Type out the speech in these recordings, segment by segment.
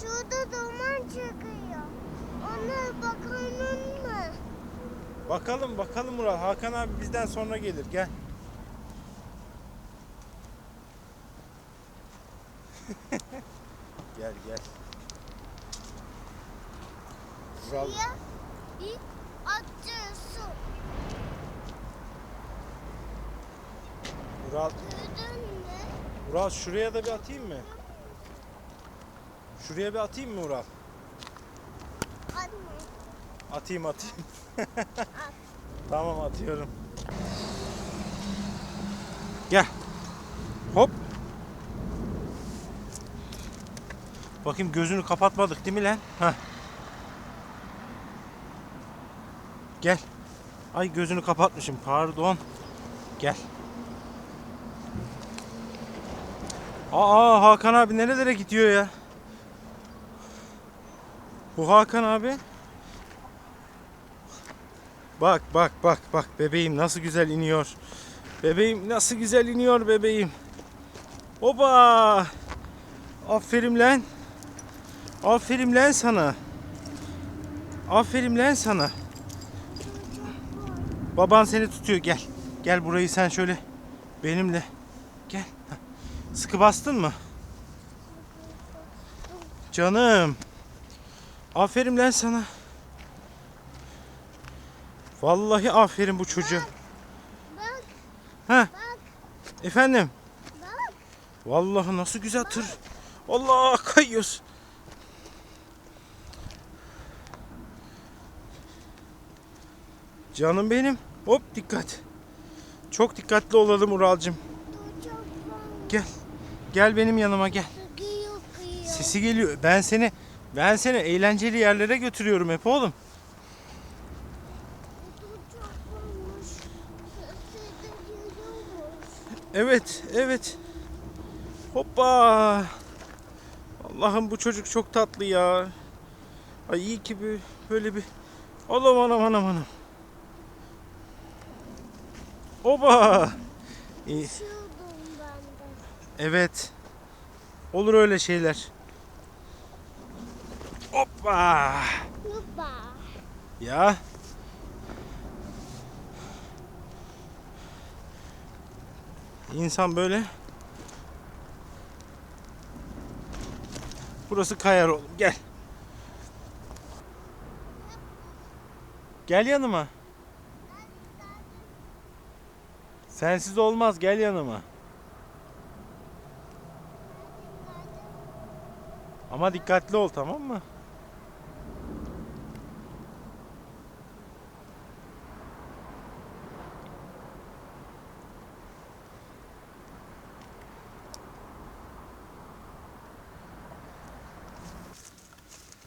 şurada duman çıkıyor. Ona bakalım mı? Bakalım bakalım Murat. Hakan abi bizden sonra gelir. Gel. gel gel. Vural, Ya bir atıyorsun. Vural, Gördün mü? Vural şuraya da bir atayım mı? Şuraya bir atayım mı Vural? Anne. Atayım atayım. tamam atıyorum. Gel. Hop. Bakayım gözünü kapatmadık değil mi lan? Heh. Gel. Ay gözünü kapatmışım pardon. Gel. Aa Hakan abi nerelere gidiyor ya? Bu Hakan abi. Bak bak bak bak bebeğim nasıl güzel iniyor. Bebeğim nasıl güzel iniyor bebeğim. Oba! Aferin lan. Aferin lan sana. Aferin lan sana. Baban seni tutuyor gel. Gel burayı sen şöyle benimle. Gel. Sıkı bastın mı? Canım. Aferin lan sana. Vallahi aferin bu çocuğa. Bak Ha, bak efendim. bak. Vallahi nasıl güzel tır. Allah kayıyoruz. Canım benim. Hop dikkat. Çok dikkatli olalım Uralcığım. Gel. Gel benim yanıma gel. Sesi geliyor. Ben seni ben seni eğlenceli yerlere götürüyorum hep oğlum. Evet, evet. Hoppa. Allah'ım bu çocuk çok tatlı ya. Ay iyi ki bir- böyle bir Anam anam anam anam. Oba. Evet. Olur öyle şeyler. Hoppa. Hoppa. Ya. İnsan böyle. Burası kayar oğlum. Gel. Gel yanıma. Sensiz olmaz. Gel yanıma. Ama dikkatli ol tamam mı?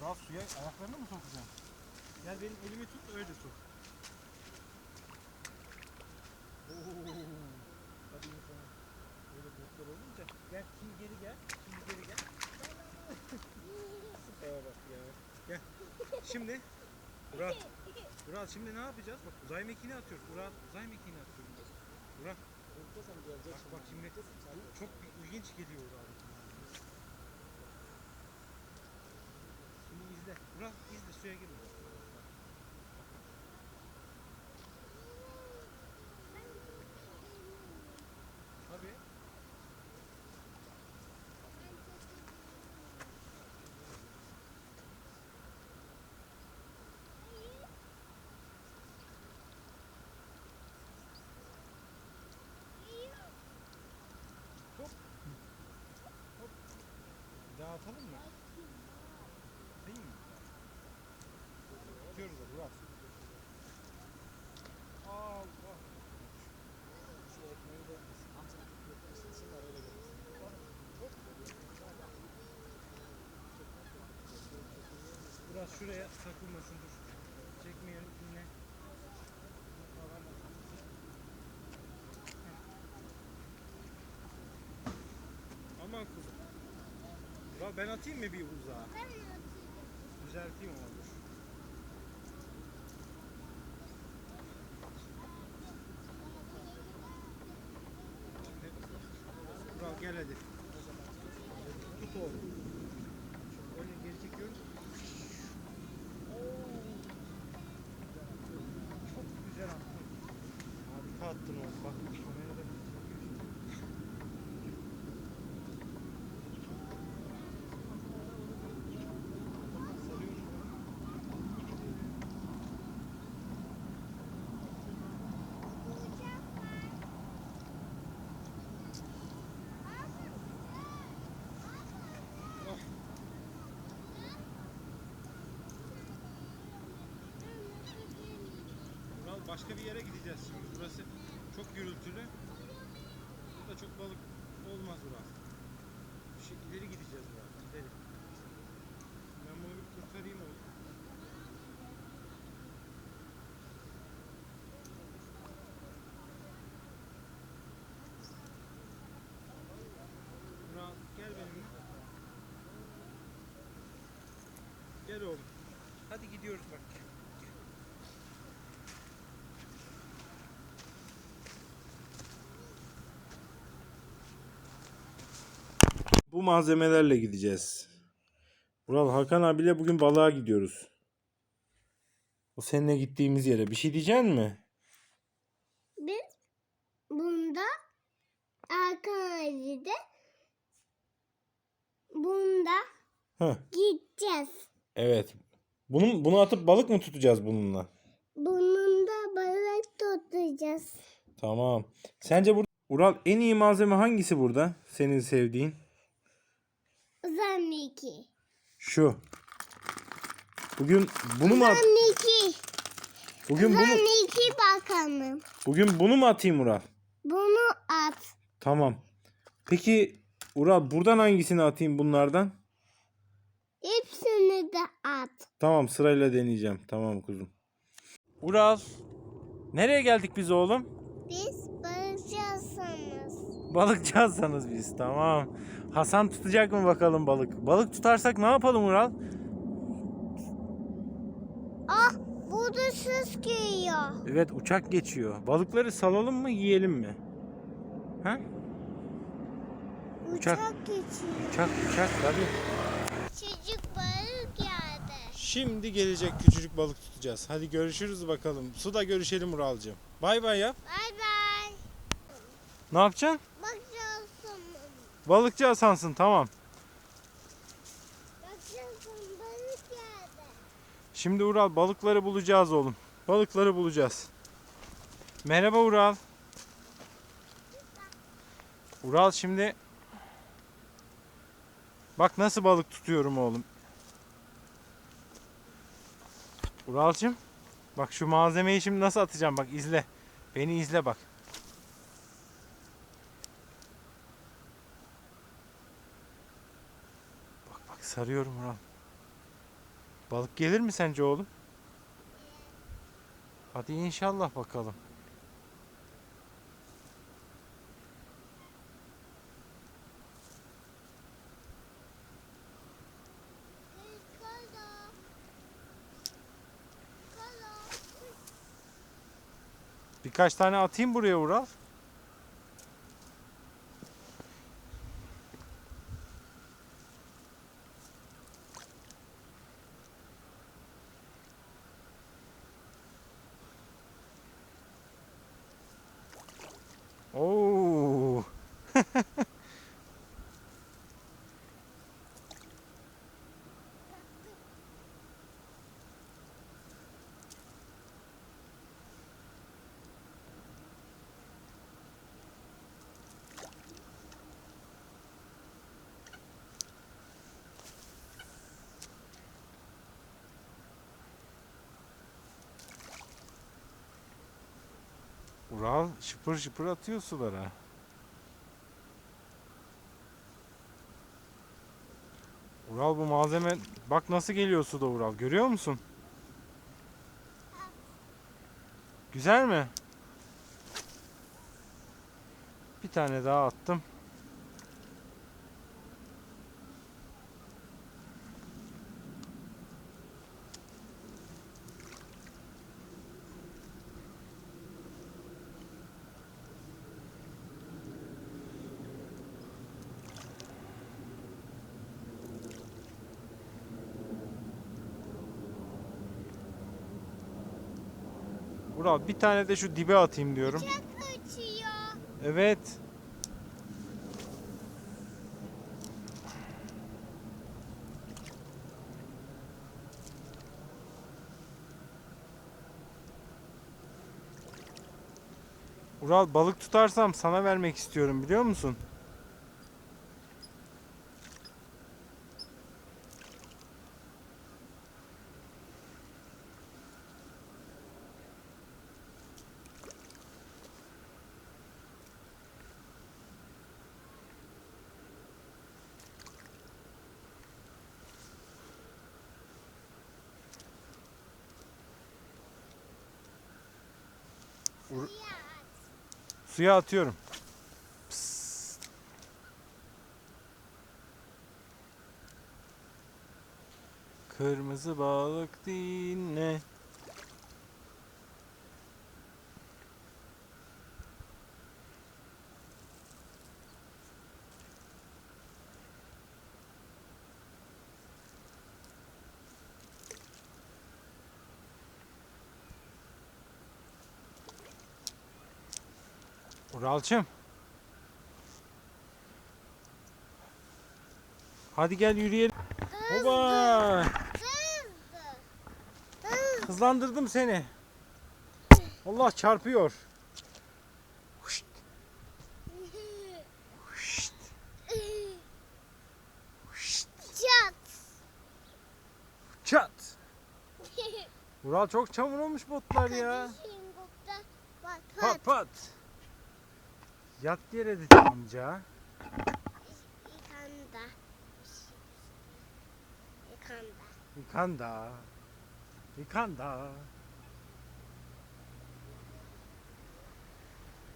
Daha suya ayaklarını mı sokacaksın? Gel benim elimi tut öyle sok. Oo. Hadi insan. Böyle botlar olunca. Gel şimdi geri gel. Şimdi geri gel. Süper bak ya. Gel. Şimdi Murat. Murat şimdi ne yapacağız? Bak uzay mekiğini atıyoruz. Murat uzay mekiğini atıyoruz. Murat. Bak bak şimdi çok bir ilginç geliyor Murat. Şimdi izle. Murat izle suya girme. Tabii. Bir daha atalım mı? Değil mi? Atıyoruz da Murat. Allah. Şu ekmeği de amcam götürsünler öyle gelirsin. Biraz şuraya takılmasın dur. Çekmeyelim yine. Aman kuzum. Ben atayım mı bir uzağa? Ben atayım. Düzelteyim ama dur. Şimdi Murat gel hadi. Tut oğlum. Öyle başka bir yere gideceğiz şimdi. Burası çok gürültülü. Burada çok balık olmaz Ural. Şu ileri gideceğiz Ural. İleri. Ben bunu bir kurtarayım oğlum. Gel benimle. Gel oğlum. Hadi gidiyoruz bak. Bu malzemelerle gideceğiz. Ural Hakan abiyle bugün balığa gidiyoruz. O seninle gittiğimiz yere. Bir şey diyeceksin mi? Biz bunda arkadaşlar bunda Heh, gideceğiz. evet. Bunun, bunu atıp balık mı tutacağız bununla? Bunun da balık tutacağız. Tamam. Sence burada Ural en iyi malzeme hangisi burada? Senin sevdiğin? Uzan iki. Şu. Bugün bunu mu at? Uzan iki. Bugün bunu Uzan iki bakalım. bugün bunu mu atayım Ural? Bunu at. Tamam. Peki Ural buradan hangisini atayım bunlardan? Hepsini de at. Tamam sırayla deneyeceğim. Tamam kuzum. Ural. Nereye geldik biz oğlum? Biz barışacağız. Balıkçı Hasan'ız biz. Tamam. Hasan tutacak mı bakalım balık? Balık tutarsak ne yapalım Ural? Ah burada ses geliyor. Evet uçak geçiyor. Balıkları salalım mı yiyelim mi? Ha? Uçak. Uçak geçiyor. Uçak uçak tabii. Çocuk balık geldi. Şimdi gelecek küçücük balık tutacağız. Hadi görüşürüz bakalım. Suda görüşelim Uralcığım. Bay bay yap. Bay bay. Ne yapacaksın? Bakıyorsun. Balıkçı Hasan'sın tamam. Bakıyorsun balık geldi. Şimdi Ural balıkları bulacağız oğlum. Balıkları bulacağız. Merhaba Ural. Ural şimdi Bak nasıl balık tutuyorum oğlum. Uralcığım bak şu malzemeyi şimdi nasıl atacağım bak izle. Beni izle bak. Sarıyorum Ural. Balık gelir mi sence oğlum? Hadi inşallah bakalım. Birkaç tane atayım buraya Ural. Oo. Ural şıpır şıpır atıyor sulara. Ural bu malzeme bak nasıl geliyor suda Ural görüyor musun? Güzel mi? Bir tane daha attım. Ural bir tane de şu dibe atayım diyorum. Uçak uçuyor. Evet. Ural balık tutarsam sana vermek istiyorum biliyor musun? Suya atıyorum. Psst. Kırmızı balık dinle. Uralçım. Hadi gel yürüyelim. Hoba! Hızlandırdım seni. Allah çarpıyor. Huşt, huşt, huşt. Çat. Çat. Ural çok çamur olmuş botlar ya. Pat Pat Yat yere dedi amca. Yıkanda. Yıkanda. Yıkanda. Yıkanda.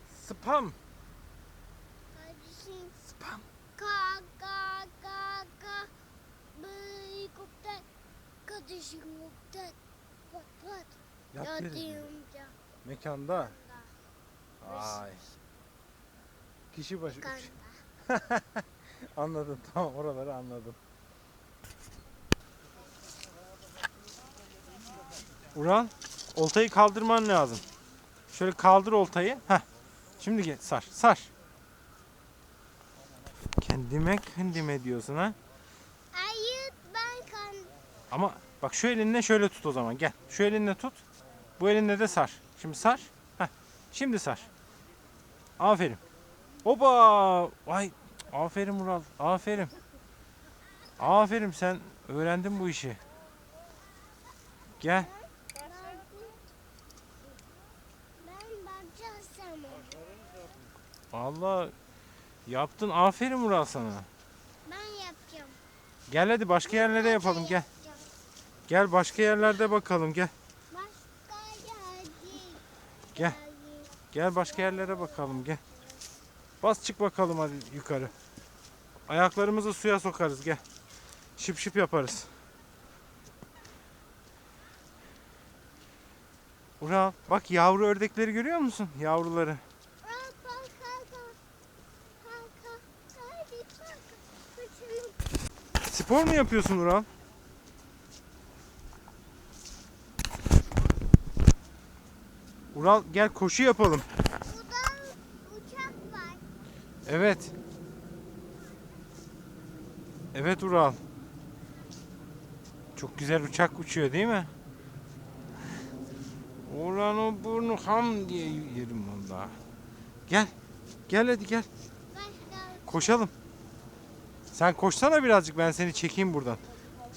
Spam. Spam. ka ka ka ka. Kardeşim kopta. Pat pat. Yat yere. Mekanda. Ay. Kişi başı üç. Anladım tamam oraları anladım. Ural oltayı kaldırman lazım. Şöyle kaldır oltayı. Heh. Şimdi gel sar sar. Kendime kendime diyorsun ha. Ayıt ben kan. Ama bak şu elinle şöyle tut o zaman gel. Şu elinle tut. Bu elinle de sar. Şimdi sar. Heh. Şimdi sar. Aferin. Oba! Vay aferin Mural. Aferin. Aferin sen öğrendin bu işi. Gel. Vallahi yaptın. Aferin Mural sana. Ben yapacağım. Gel hadi başka yerlere yapalım gel. Gel başka yerlerde bakalım gel. Başka yerde. Gel. Gel başka yerlere bakalım gel. Bas çık bakalım hadi yukarı. Ayaklarımızı suya sokarız gel. Şıp şıp yaparız. Ural bak yavru ördekleri görüyor musun? Yavruları. Spor mu yapıyorsun Ural? Ural gel koşu yapalım. Evet. Evet Ural. Çok güzel uçak uçuyor değil mi? Ulan o burnu ham diye yerim valla. Gel. Gel hadi gel. Koşalım. Sen koşsana birazcık ben seni çekeyim buradan.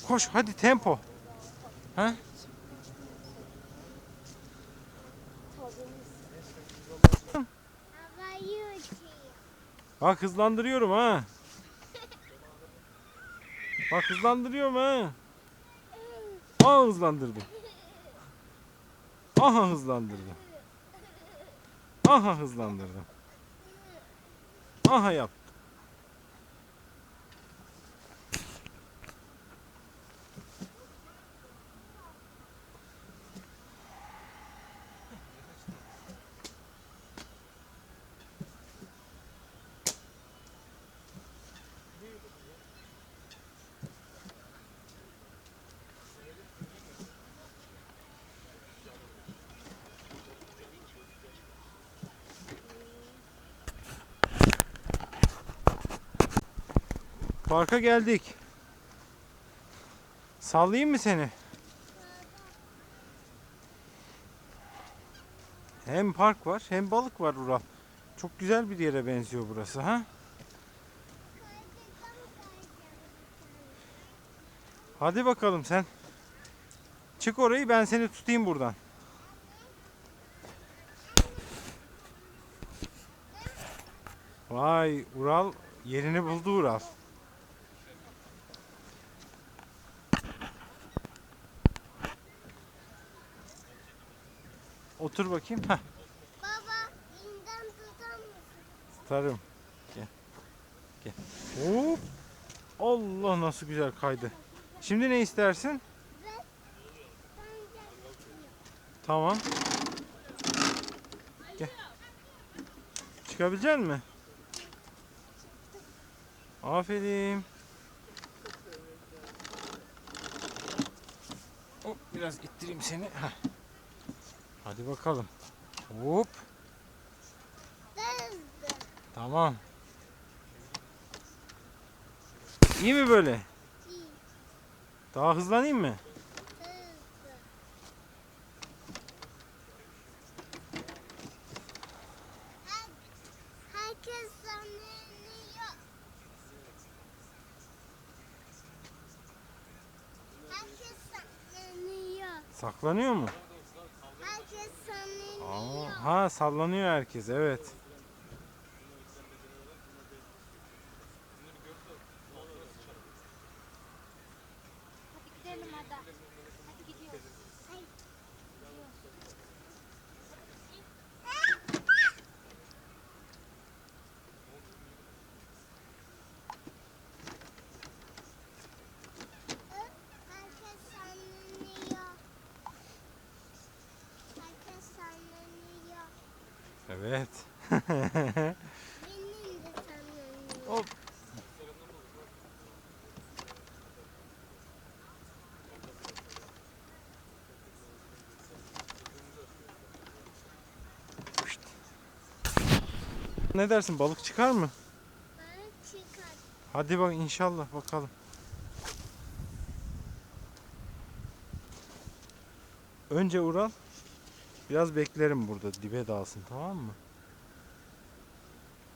Koş hadi tempo. Ha? havayı uçuyor. Bak hızlandırıyorum ha. Bak hızlandırıyorum ha. Aha hızlandırdım. Aha hızlandırdım. Aha hızlandırdım. Aha yaptım. Parka geldik. Sallayayım mı seni? Hem park var hem balık var Ural. Çok güzel bir yere benziyor burası ha? Hadi bakalım sen. Çık orayı ben seni tutayım buradan. Vay Ural yerini buldu Ural. Otur bakayım. Heh. Atarım. Gel. Gel. Hop. Allah nasıl güzel kaydı. Şimdi ne istersin? Tamam. Gel. Çıkabilecek mi? Aferin. Hop biraz ittireyim seni. Heh. Hadi bakalım. Hop. Tamam. İyi mi böyle? İyi. Daha hızlanayım mı? Saklanıyor mu? Ha sallanıyor herkes evet. Gidelim. Hadi gidiyoruz. Hayır. Herkes sanıyor. Herkes sanıyor. Evet. Hop. Ne dersin balık çıkar mı? Bana çıkar. Hadi bak inşallah bakalım. Önce Ural biraz beklerim burada dibe dalsın tamam mı?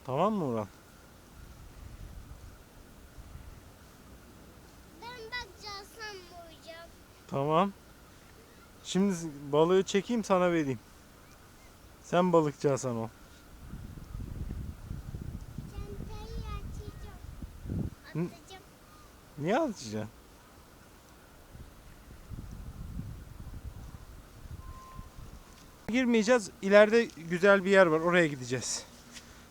Tamam mı Ural? Ben bakacağım vuracağım. Tamam. Şimdi balığı çekeyim sana vereyim. Sen balıkçı Hasan ol. Çantayı açacağım. Atacağım. Niye atacaksın? Girmeyeceğiz. İleride güzel bir yer var. Oraya gideceğiz.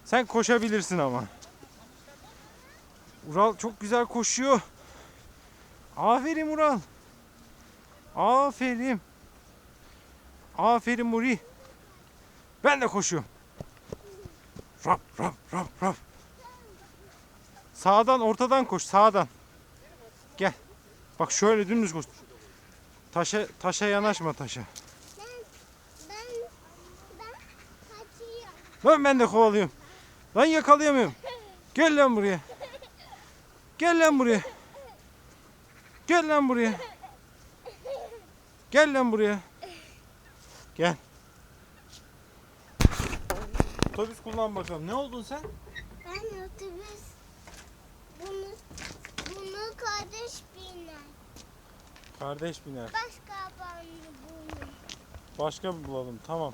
Sen koşabilirsin ama. Ural çok güzel koşuyor. Aferin Ural. Aferin. Aferin Muri. Ben de koşuyorum. Rap rap rap rap. Sağdan ortadan koş sağdan. Gel. Bak şöyle dümdüz koş. Taşa taşa yanaşma taşa. Ben, ben, ben kaçıyorum. Lan ben de kovalıyorum. Lan yakalayamıyorum. Gel lan buraya. Gel lan buraya. Gel lan buraya. Gel lan buraya. Gel. Otobüs kullan bakalım. Ne oldun sen? Ben otobüs. Bunu, bunu kardeş biner. Kardeş biner. Başka bandı bunu. Başka bir bulalım. Tamam.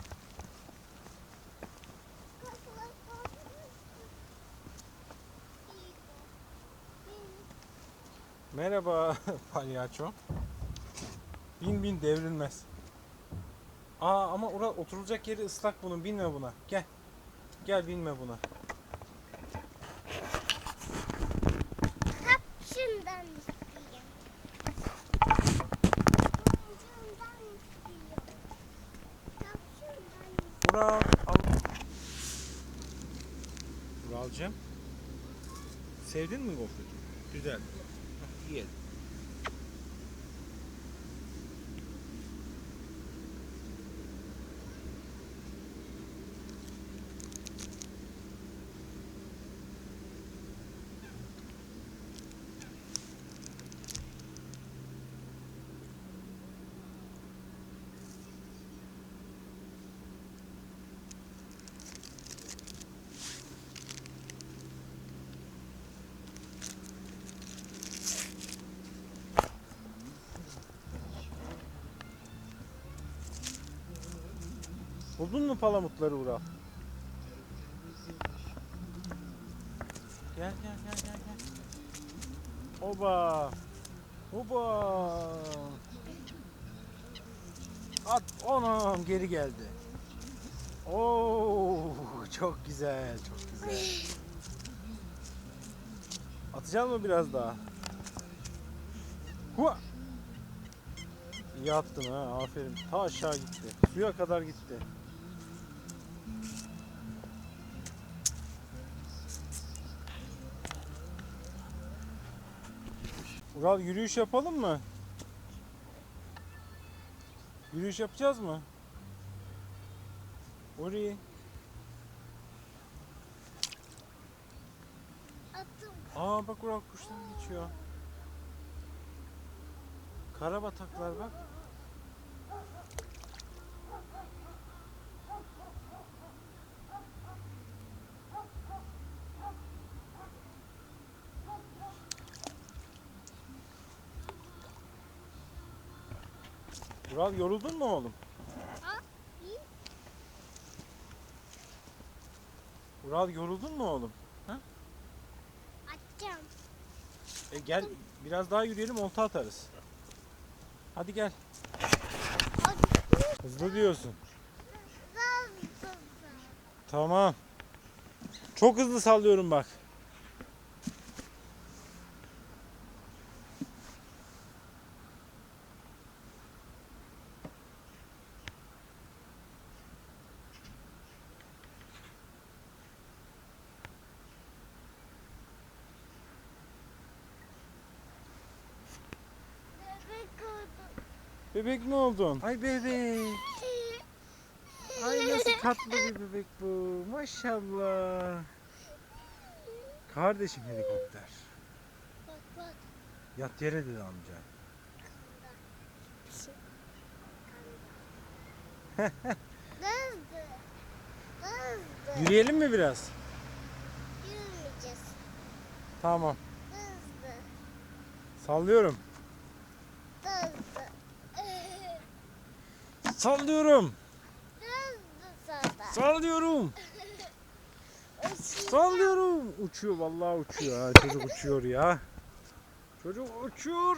Merhaba palyaço. Bin bin devrilmez. Aa ama Ural oturulacak yeri ıslak bunun. Binme buna. Gel. Gel binme buna. Şundan isteyeyim. Şundan. Hap şundan isteyeyim. Ural al. Uralcığım. Sevdin mi gofreti? Güzel. Yes Buldun mu palamutları Ural? Gel gel gel gel gel. Oba. Oba. At onam geri geldi. Oo, çok güzel, çok güzel. Atacak mı biraz daha? Hua! İyi attın ha, aferin. Ta aşağı gitti. Suya kadar gitti. Ural yürüyüş yapalım mı? Yürüyüş yapacağız mı? Uri. Attım. Aa bak Ural kuşlar geçiyor. Karabataklar bak. Ural yoruldun mu oğlum? Ha? İyi. Ural yoruldun mu oğlum? Atacağım. E gel biraz daha yürüyelim olta atarız. Hadi gel. Hızlı diyorsun. Tamam. Çok hızlı sallıyorum bak. Bebek oldu. Bebek mi oldun? Ay bebek. Ay nasıl tatlı bir bebek bu. Maşallah. Kardeşim helikopter. Bak bak. Yat yere dedi amca. Yürüyelim mi biraz? Yürümeyeceğiz. Tamam. Hızlı. Sallıyorum. Hızlı. Sallıyorum. Sallıyorum. Sallıyorum. Uçuyor vallahi uçuyor ha. Çocuk uçuyor ya. Çocuk uçuyor.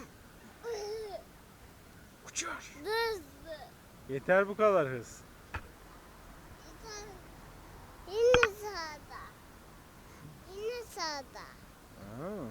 Uçuyor. Yeter bu kadar hız. Yine sağda. Yine sağda. Aa,